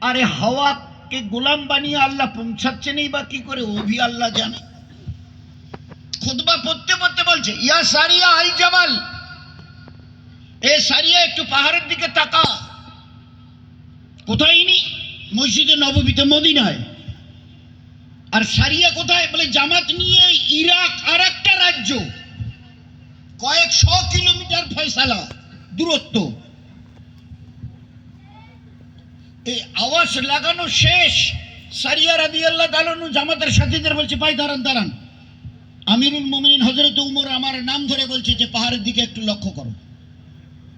আরে হাওয়াকে গোলাম বানিয়ে আল্লাহ পৌঁছাচ্ছে নেই বা কি করে? ও ভি আল্লাহ জানে। খুতবা পড়তে পড়তে বলছে, ইয়া সারিয়া আল জামাল। এ সারিয়া, একটু পাহাড়ের দিকে তাকা। কোথায় নি মসজিদে নববীতে মদিনায়। আর সারিয়া কোথায়? বলে, জামাত নিয়ে ইরাক আর একটা রাজ্য। কয়েক শ কিলোমিটার ফয়সালা, দূরত্ব। এই আওয়াজ লাগানো শেষ। সারিয়া রাদি আল্লাহ তালানু জামাতের সাথীদের বলছে, ভাই, দাঁড়ান দাঁড়ান। আমিরুল মোমিন হজরত উমর আমার নাম ধরে বলছে যে, পাহাড়ের দিকে একটু লক্ষ্য করো।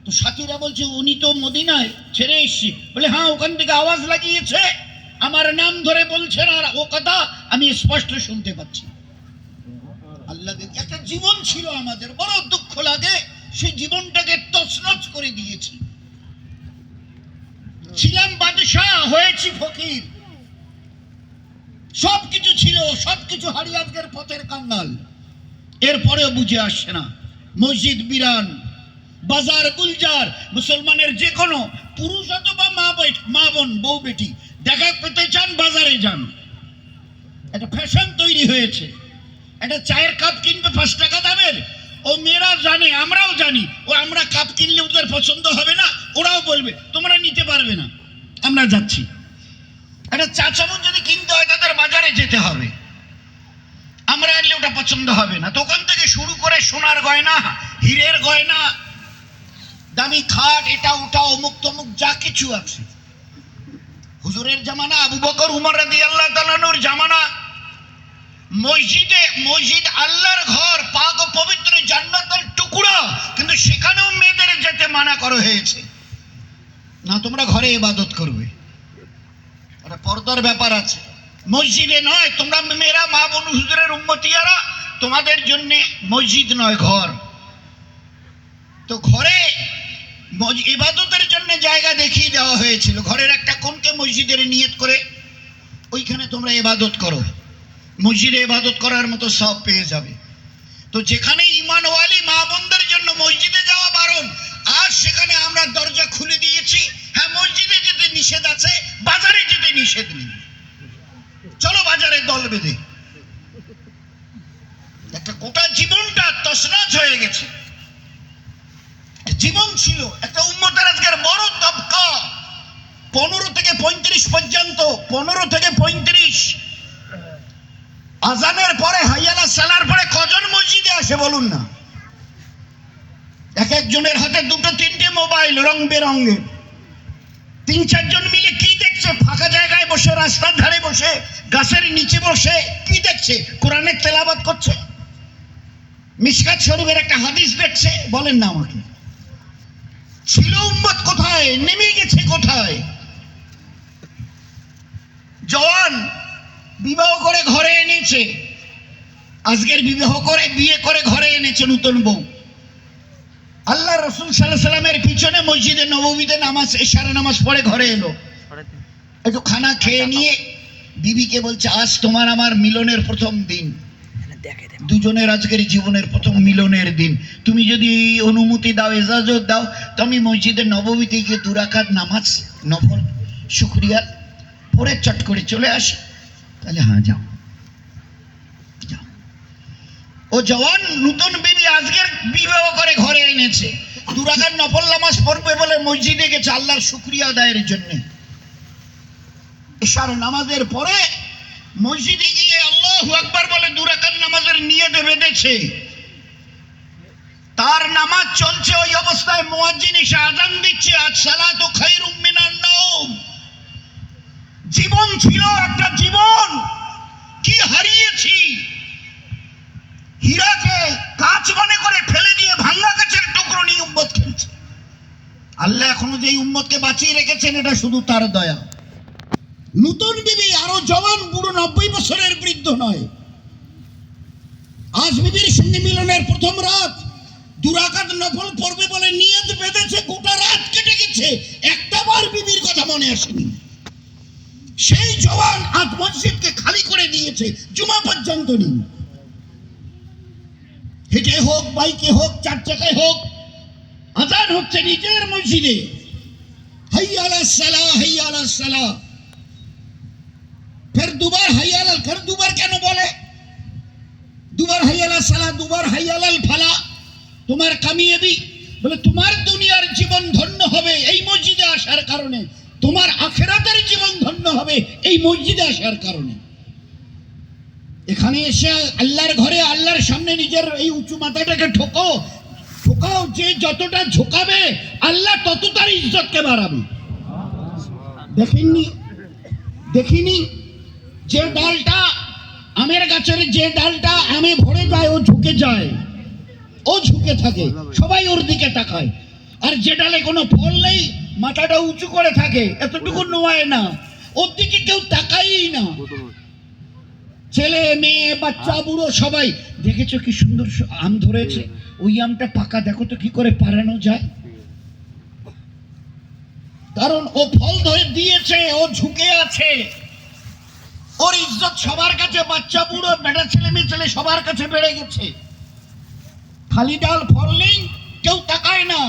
তো সাথীরা বলছে, উনি তো মদিনায় ছেড়ে এসছি। বলে হ্যাঁ ওখান থেকে আওয়াজ লাগিয়েছে। আমার নাম ধরে বলছেন আর ও কথা আমি স্পষ্ট শুনতে পাচ্ছি। আল্লাহ একটা জীবন ছিল আমাদের। বড় দুঃখ লাগে। সেই জীবনটাকে তছনছ করে দিয়েছি। ছিলাম হয়েছি ফকির। সব কিছু ছিল সব কিছু হারিয়ে আজকের পথের কাঙ্গাল। এরপরেও বুঝে আসছে না। মসজিদ বিরান, বাজার গুলজার, মুসলমানের যে কোনো পুরুষ অথবা মা মা বোন, বউ বেটি, দেখা পেতে চান, বাজারে যান। একটা ফ্যাশন তৈরি হয়েছে। একটা চায়ের কাপ কিনবে পাঁচ টাকা দামের। ও মেয়েরা জানে, আমরাও জানি ও আমরা কাপ কিনলে ওদের পছন্দ হবে না ওরাও বলবে তোমরা নিতে পারবে না আমরা যাচ্ছি। একটা চা চামচ যদি কিনতে হয় তাদের বাজারে যেতে হবে। আমরা আনলে ওটা পছন্দ হবে না। দোকান থেকে শুরু করে সোনার গয়না, হীরের গয়না, দামি খাট, এটা, ওটা, অমুক তমুক, যা কিছু আছে। হুজুরের জামানা, আবু বকর, উমর রাদি আল্লাহ তালানুর জামানা। মসজিদে, মসজিদ আল্লাহর ঘর, পাক ও পবিত্র জান্নাতের টুকরা। কিন্তু সেখানেও মেয়েদের যেতে মানা করা হয়েছে। না, তোমরা ঘরে ইবাদত করবে। একটা পর্দার ব্যাপার আছে। মসজিদে নয়, তোমরা মেয়েরা, মা বোন হুজুরের উম্মতিয়ারা, তোমাদের জন্য মসজিদ নয়, ঘর। তো ঘরে ইবাদতের জন্য জায়গা দেখিয়ে দেওয়া হয়েছিল। ঘরের একটা কোনকে মসজিদের নিয়ত করে, ওইখানে তোমরা ইবাদত করো। মসজিদে ইবাদত করার মতো সব পেয়ে যাবে। তো যেখানে ইমানওয়ালি মা বোনদের জন্য মসজিদে যাওয়া বারণ আর সেখানে আমরা দরজা খুলে দিয়েছি। হ্যাঁ মসজিদে যেতে নিষেধ আছে, বাজারে যেতে নিষেধ নেই। চলো বাজারে দল বেঁধে। একটা গোটা জীবনটা তসনাচ হয়ে গেছে। জীবন ছিল, একটা উম্মতের আজকের বড় তবকা। পনেরো থেকে পঁয়ত্রিশ পর্যন্ত, পনেরো থেকে পঁয়ত্রিশ। আজানের পরে হাইয়ালা সালার পরে কজন মসজিদে আসে বলুন না? এক একজনের হাতে দুটো, তিনটে মোবাইল, রং বেরঙের। তিন, চারজন মিলে কি দেখছে? ফাঁকা জায়গায় বসে, রাস্তার ধারে বসে, গাছের নিচে বসে, কি দেখছে? কোরআনের তেলাবাদ করছে। মিসকাত শরীফের একটা হাদিস দেখছে, বলেন না আমাকে। ছিল উম্মত কোথায়? নেমে গেছে কোথায়? জওয়ান বিবাহ করে ঘরে এনেছে। আজকের বিবাহ করে, বিয়ে করে ঘরে এনেছে নতুন বউ। আল্লাহ রসুল সাল্লাহ সাল্লামের পিছনে মসজিদে নবমীতে নামাজ এশারে নামাজ পড়ে ঘরে এলো। একটু খানা খেয়ে নিয়ে বিবিকে বলছে আজ তোমার আমার মিলনের প্রথম দিন। দুজনের আজকের জীবনের প্রথম মিলনের দিন। তুমি যদি অনুমতি দাও এজাজত দাও তো আমি মসজিদের নবমীতে গিয়ে দুরাকাত নামাজ নফল শুক্রিয়া পরে চট করে চলে আসি। তাহলে হ্যাঁ যাও। ও জওয়ান নতুন বিবি আজকের বিবাহ করে ঘরে এনেছে। দুরাকাত নফল নামাজ পড়বে বলে মসজিদে গেছে আল্লাহর শুক্রিয়া আদায়ের জন্যে। এশার নামাজের পরে মসজিদে গিয়ে আল্লাহ আকবার বলে দুরাকাত নামাজের নিয়তে বেঁধেছে। তার নামাজ চলছে ওই অবস্থায় মুয়াজ্জিন এসে আজান দিচ্ছে, আজ সালাতু খায়রুম মিনান নাওম। জীবন ছিল একটা জীবন কি হারিয়েছি হীরাকে কাজ মনে করে ফেলে দিয়ে ভাঙ্গা গাছের টুকরো নিয়ে উম্মত খেলছে আল্লাহ এখনও উম্মতকে বাঁচিয়ে রেখেছেন, এটা শুধু তার দয়া। নতুন বিবি, আরও জওয়ান, বুড়ো, নব্বই বছরের বৃদ্ধ নয়। আজ বিবির সঙ্গে মিলনের প্রথম রাত। দুরাকাত নফল পড়বে বলে নিয়ত বেঁধেছে, গোটা রাত কেটে গেছে। বিবির কথা মনে আসেনি। সেই জওয়ান আজ মসজিদকে খালি করে দিয়েছে, জুমা পর্যন্ত নেই। হেঁটে হোক, বাইকে হোক, চার চাকায় হোক, আজান হচ্ছে নিজের মসজিদে। তোমার কামিয়েবি বলে, তোমার দুনিয়ার জীবন ধন্য হবে এই মসজিদে আসার কারণে। তোমার আখেরাতের জীবন ধন্য হবে এই মসজিদে আসার কারণে। এখানে এসে আল্লাহর ঘরে, আল্লাহর সামনে নিজের এই উঁচু মাথাটাকে ঠোকো ঠোকাও যে যতটা ঝোকাবে, আল্লাহ তত তার ইজ্জতকে বাড়াবে। দেখেননি দেখিনি যে ডালটা আমের গাছের যে ডালটা আমে ভরে যায়, ও ঝুঁকে যায়। ও ঝুঁকে থাকে, সবাই ওর দিকে তাকায়। আর যে ডালে কোনো ফল নেই, মাথাটা উঁচু করে থাকে, এতটুকু নোয়ায় না। ওর দিকে কেউ তাকাই না। ছেলে মেয়ে বাচ্চা বুড়ো সবাই। দেখেছ কি সুন্দর আম ধরেছে? ওই আমটা পাকা দেখো তো কি করে পারানো যায়। কারণ ও ফল ধরে দিয়েছে ও ঝুঁকে আছে। ওর ইজ্জত সবার কাছে বাচ্চা বুড়ো বেটা ছেলে মেয়ে ছেলে সবার কাছে বেড়ে গেছে। খালি ডাল ফল নেই কেউ তাকায় না।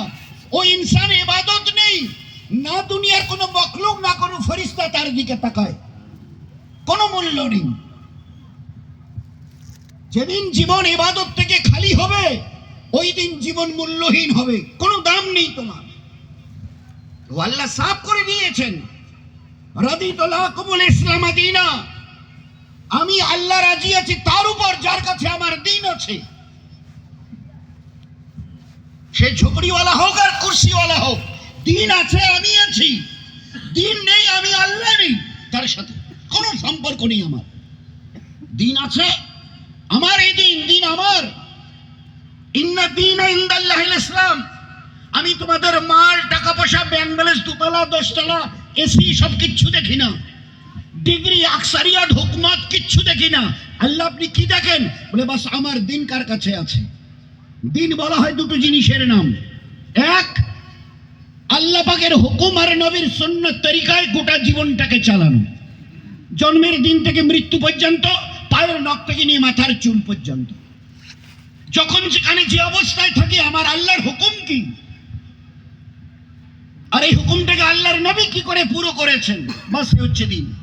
ও ইনসান ইবাদত নেই। না দুনিয়ার কোনো মখলুক না কোনো ফরিস্তা তার দিকে তাকায়। কোনো মূল্য নেই। যেদিন জীবন ইবাদত থেকে খালি হবে, ওই দিন জীবন মূল্যহীন হবে। কোনো দাম নেই তোমার। আল্লাহ সাফ করে দিয়েছেন। ইসলাম দিনা আমি আল্লাহ রাজি আছি, তার উপর যার কাছে আমার দিন আছে। সে ঝুপড়িওয়ালা হোক আর কুর্সিওয়ালা হোক, দিন আছে, আমি আছি। দিন নেই, আমি আল্লাহ নেই, তার সাথে কোনো সম্পর্ক নেই আমার। দিন আছে আমার এই দিন দিন আমার। ইসলাম আমি তোমাদের মাল টাকা পয়সা ব্যাংক ব্যালেন্স দুতলা, দশতলা এসি সব কিচ্ছু দেখি না। ডিগ্রি, আকসারিয়াত, হুকমাত কিচ্ছু দেখি না। আল্লাহ আপনি কি দেখেন? বলে, বাস, আমার দিন কার কাছে আছে? দিন বলা হয় দুটো জিনিসের নাম। এক, আল্লাহ পাকের হুকুম আর নবীর সুন্নত তরিকায় গোটা জীবনটাকে চালানো। জন্মের দিন থেকে মৃত্যু পর্যন্ত, পায়ের নখ থেকে নিয়ে মাথার চুল পর্যন্ত। যখন যেখানে যে অবস্থায় থাকি, আমার আল্লাহর হুকুম কি? আর এই হুকুমটাকে আল্লাহর নবী কি করে পুরো করেছেন? বাস হচ্ছে দিন।